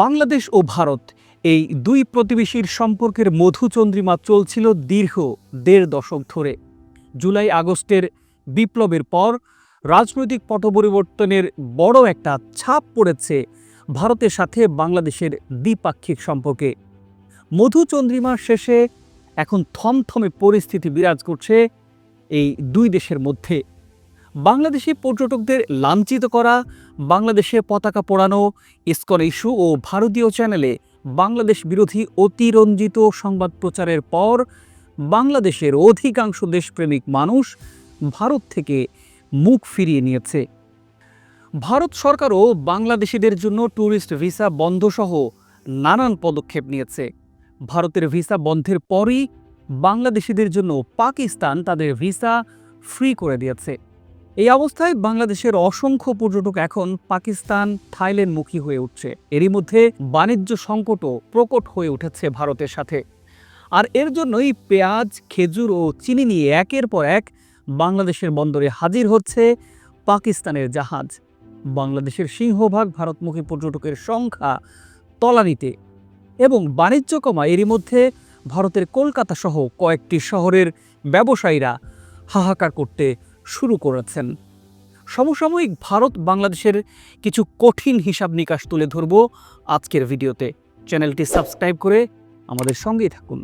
বাংলাদেশ ও ভারত এই দুই প্রতিবেশীর সম্পর্কের মধুচন্দ্রিমা চলছিল দীর্ঘ দেড় দশক ধরে। জুলাই আগস্টের বিপ্লবের পর রাজনৈতিক পট পরিবর্তনের বড় একটা ছাপ পড়েছে ভারতের সাথে বাংলাদেশের দ্বিপাক্ষিক সম্পর্কে। মধুচন্দ্রিমার শেষে এখন থমথমে পরিস্থিতি বিরাজ করছে এই দুই দেশের মধ্যে। বাংলাদেশি পর্যটকদের লাঞ্ছিত করা, বাংলাদেশে পতাকা পোড়ানো, ইস্কন ইস্যু ও ভারতীয় চ্যানেলে বাংলাদেশ বিরোধী অতিরঞ্জিত সংবাদ প্রচারের পর বাংলাদেশের অধিকাংশ দেশপ্রেমিক মানুষ ভারত থেকে মুখ ফিরিয়ে নিয়েছে। ভারত সরকারও বাংলাদেশিদের জন্য ট্যুরিস্ট ভিসা বন্ধসহ নানান পদক্ষেপ নিয়েছে। ভারতের ভিসা বন্ধের পরই বাংলাদেশিদের জন্য পাকিস্তান তাদের ভিসা ফ্রি করে দিয়েছে। এই অবস্থায় বাংলাদেশের অসংখ্য পর্যটক এখন পাকিস্তান থাইল্যান্ডমুখী হয়ে উঠছে। এরই মধ্যে বাণিজ্য সংকটও প্রকট হয়ে উঠেছে ভারতের সাথে। আর এর জন্যই পেঁয়াজ, খেজুর ও চিনি নিয়ে একের পর এক বাংলাদেশের বন্দরে হাজির হচ্ছে পাকিস্তানের জাহাজ। বাংলাদেশের সিংহভাগ ভারতমুখী পর্যটকের সংখ্যা তলানিতে এবং বাণিজ্য কমা এরই মধ্যে ভারতের কলকাতা সহ কয়েকটি শহরের ব্যবসায়ীরা হাহাকার করতে শুরু করেছেন। সমসাময়িক ভারত বাংলাদেশের কিছু কঠিন হিসাব নিকাশ তুলে ধরব আজকের ভিডিওতে। চ্যানেলটি সাবস্ক্রাইব করে আমাদের সঙ্গেই থাকুন।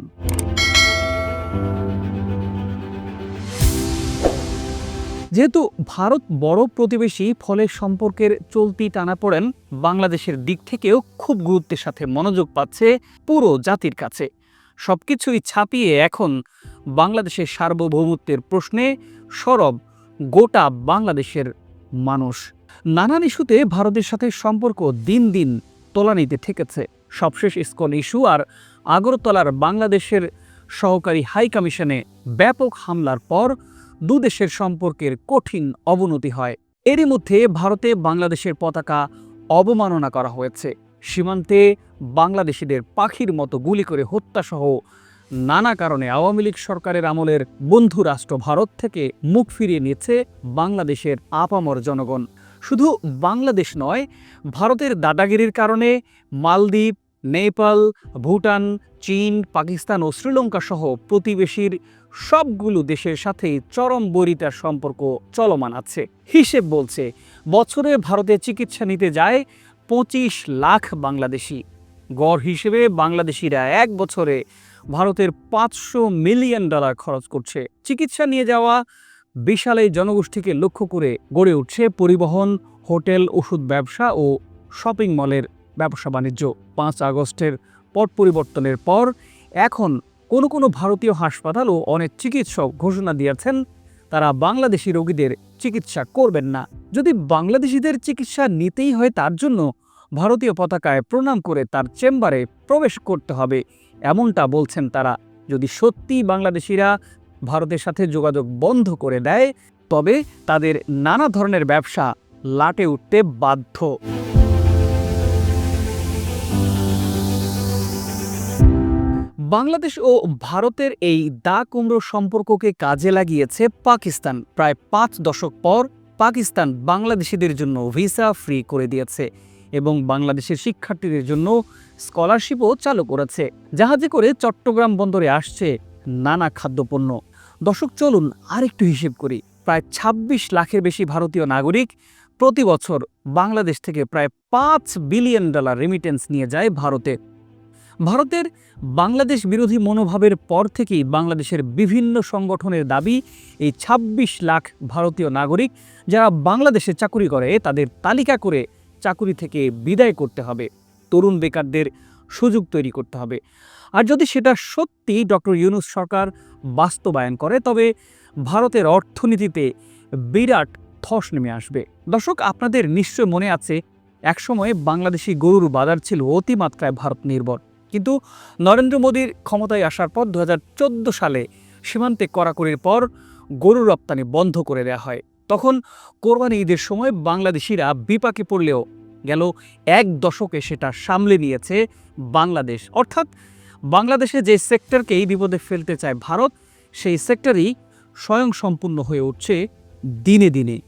যেহেতু ভারত বড় প্রতিবেশী, ফলে সম্পর্কের চলতি টানাপোড়েন বাংলাদেশের দিক থেকেও খুব গুরুত্বের সাথে মনোযোগ পাচ্ছে পুরো জাতির কাছে। সবকিছুই ছাপিয়ে এখন বাংলাদেশের সার্বভৌমত্বের প্রশ্নে সরব গোটা বাংলাদেশের মানুষ। নানান ইস্যুতে ভারতের সাথে সম্পর্ক দিন দিন তোলানিতে ঠেকেছে সবশেষ ইস্কন ইস্যু আর আগরতলার বাংলাদেশের সহকারী হাই কমিশনে ব্যাপক হামলার পর দুদেশের সম্পর্কের কঠিন অবনতি হয়। এরই মধ্যে ভারতে বাংলাদেশের পতাকা অবমাননা করা হয়েছে। সীমান্তে বাংলাদেশিদের পাখির মতো গুলি করে হত্যাসহ নানা কারণে আওয়ামী লীগ সরকারের আমলের বন্ধু রাষ্ট্র ভারত থেকে মুখ ফিরিয়ে নিয়েছে বাংলাদেশের আপামর জনগণ। শুধু বাংলাদেশ নয়, ভারতের দাদাগিরির কারণে মালদ্বীপ, নেপাল, ভুটান, চীন, পাকিস্তান ও শ্রীলঙ্কা সহ প্রতিবেশীর সবগুলো দেশের সাথেই চরম বরিতার সম্পর্ক চলমান আছে। হিসেব বলছে, বছরে ভারতে চিকিৎসা নিতে যায় পঁচিশ লাখ বাংলাদেশি। গড় হিসেবে বাংলাদেশিরা এক বছরে ভারতের পাঁচশো মিলিয়ন ডলার খরচ করছে। চিকিৎসা নিয়ে যাওয়া বিশাল এই জনগোষ্ঠীকে লক্ষ্য করে গড়ে উঠছে পরিবহন, হোটেল, ওষুধ ব্যবসা ও শপিং মলের ব্যবসা বাণিজ্য। পাঁচ আগস্টের পট পরিবর্তনের পর এখন কোনো কোনো ভারতীয় হাসপাতাল ও অনেক চিকিৎসক ঘোষণা দিয়েছেন, তারা বাংলাদেশি রোগীদের চিকিৎসা করবেন না। যদি বাংলাদেশিদের চিকিৎসা নিতেই হয় তার জন্য ভারতীয় পতাকায় প্রণাম করে তার চেম্বারে প্রবেশ করতে হবে। এমনটা বলছেন তারা। যদি সত্যি বাংলাদেশিরা ভারতের সাথে যোগাযোগ বন্ধ করে দেয়, তবে তাদের নানা ধরনের ব্যবসা লাটে উঠতে বাধ্য। বাংলাদেশ ও ভারতের এই দা কুমড়ো সম্পর্ককে কাজে লাগিয়েছে পাকিস্তান। প্রায় পাঁচ দশক পর পাকিস্তান বাংলাদেশিদের জন্য ভিসা ফ্রি করে দিয়েছে। এবং বাংলাদেশের শিক্ষার্থীদের জন্য স্কলারশিপও চালু করেছে। জাহাজে করে চট্টগ্রাম বন্দরে আসছে নানা খাদ্যপণ্য। দর্শক, চলুন আরেকটু হিসেব করি। প্রায় ২৬ লাখের বেশি ভারতীয় নাগরিক প্রতি বছর বাংলাদেশ থেকে প্রায় পাঁচ বিলিয়ন ডলার রেমিটেন্স নিয়ে যায় ভারতে। ভারতের বাংলাদেশ বিরোধী মনোভাবের পর থেকেই বাংলাদেশের বিভিন্ন সংগঠনের দাবি, এই ২৬ লাখ ভারতীয় নাগরিক যারা বাংলাদেশে চাকুরি করে, তাদের তালিকা করে চাকুরি থেকে বিদায় করতে হবে। তরুণ বেকারদের সুযোগ তৈরি করতে হবে। আর যদি সেটা সত্যি ডক্টর ইউনুস সরকার বাস্তবায়ন করে, তবে ভারতের অর্থনীতিতে বিরাট ধস নেমে আসবে। দর্শক, আপনাদের নিশ্চয় মনে আছে, একসময়ে বাংলাদেশি গরুর বাজার ছিল অতিমাত্রায় ভারত নির্ভর। কিন্তু নরেন্দ্র মোদীর ক্ষমতায় আসার পর দু হাজার চোদ্দ সালে সীমান্তে কড়াকড়ির পর গরু রপ্তানি বন্ধ করে দেওয়া হয়। তখন কোরবানি ঈদের সময় বাংলাদেশিরা বিপাকে পড়লেও গেল এক দশকে সেটা সামলে নিয়েছে বাংলাদেশ। অর্থাৎ বাংলাদেশে যে সেক্টরকেই বিপদে ফেলতে চায় ভারত, সেই সেক্টরই স্বয়ংসম্পূর্ণ হয়ে উঠছে দিনে দিনে।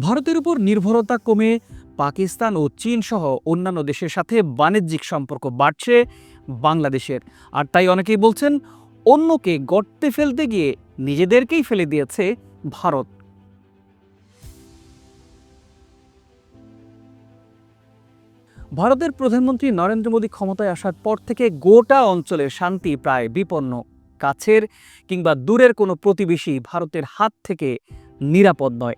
ভারতের উপর নির্ভরতা কমে পাকিস্তান ও চীন সহ অন্যান্য দেশের সাথে বাণিজ্যিক সম্পর্ক বাড়ছে বাংলাদেশের। আর তাই অনেকেই বলছেন, অন্যকে গর্তে ফেলতে গিয়ে নিজেদেরকেই ফেলে দিয়েছে ভারত। ভারতের প্রধানমন্ত্রী নরেন্দ্র মোদী ক্ষমতায় আসার পর থেকে গোটা অঞ্চলের শান্তি প্রায় বিপন্ন। কাছের কিংবা দূরের কোনো প্রতিবেশী ভারতের হাত থেকে নিরাপদ নয়।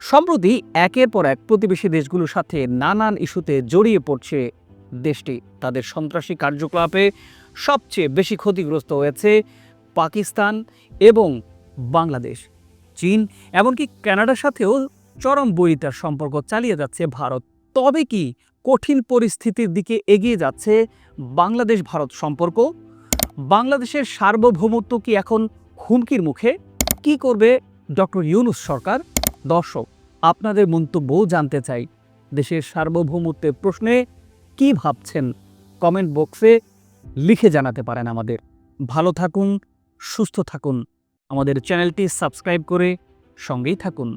সম্প্রতি একের পর এক প্রতিবেশী দেশগুলোর সাথে নানান ইস্যুতে জড়িয়ে পড়ছে দেশটি। তাদের সন্ত্রাসী কার্যকলাপে সবচেয়ে বেশি ক্ষতিগ্রস্ত হয়েছে পাকিস্তান এবং বাংলাদেশ। চীন এমনকি কানাডার সাথেও চরম বৈরিতার সম্পর্ক চালিয়ে যাচ্ছে ভারত। তবে কি কঠিন পরিস্থিতির দিকে এগিয়ে যাচ্ছে বাংলাদেশ ভারত সম্পর্ক। বাংলাদেশের সার্বভৌমত্ব কি এখন হুমকির মুখে? কি করবে ডক্টর ইউনুস সরকার? দর্শক, আপনাদের মন্তব্যও জানতে চাই। দেশের সার্বভৌমত্বের প্রশ্নে কি ভাবছেন? কমেন্ট বক্সে লিখে জানাতে পারেন আমাদের। ভালো থাকুন, সুস্থ থাকুন। আমাদের চ্যানেলটি সাবস্ক্রাইব করে সঙ্গেই থাকুন।